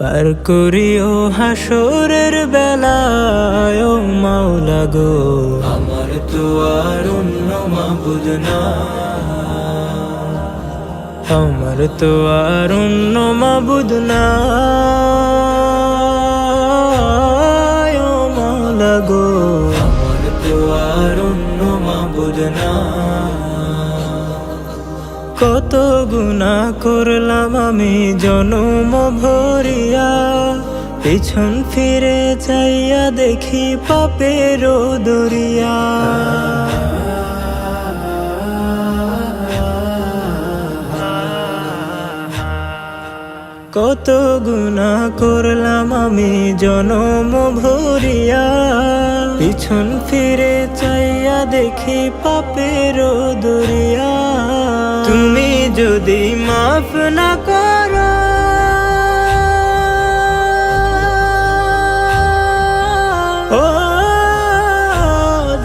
পার করিও হাসরের বেলায় ও মাওলা গো। আমার তো আর অন্য মাবুদ না। আমার তো আর অন্য মাবুদ না। মাওলা গো। আমার তো আর অন্য মাবুদ না। কত গুণা করলাম আমি জনম ভরিয়া। পিছন ফিরে চাইয়া দেখি পাপের দরিয়া। কত গুণা করলাম আমি জনম ভরিয়া। পিছন ফিরে চাইয়া দেখি পাপের দরিয়া। যদি মাফ না করো। ও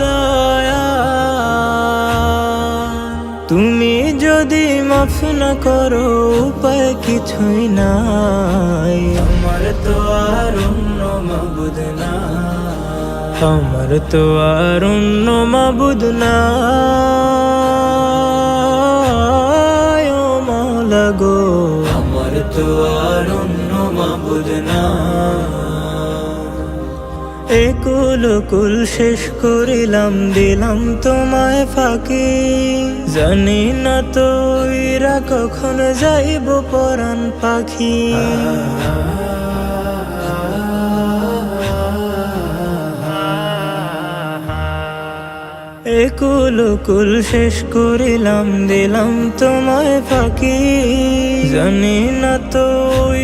দয়া তুমি যদি মাফ না করো উপায় কিছুই নাই। আমার তো আর অন্য মাবুদ না আমার তো আর অন্য মাবুদ না একুল কুল শেষ করিলাম, দিলাম তোমায় ফাঁকি। জানি না তো এরা কখন যাইব পরাণ পাখি। একুল কুল শেষ করিলাম, দিলাম তোমায় ফাঁকি। জানি না তো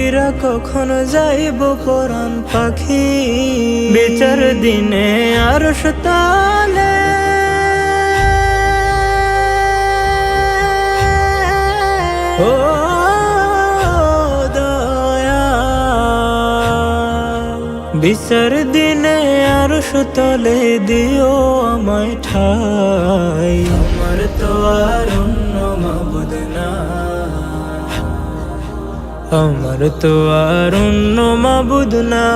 এরা কখন যাইব পরাণ পাখি। বেচার দিনে আর সতালে। ও দয়া, বিচার দিনে আর তলে দিও আমায় ঠাই। আমার তো আর অন্য মাবুদ না। আমার তো আর অন্য মাবুদ না।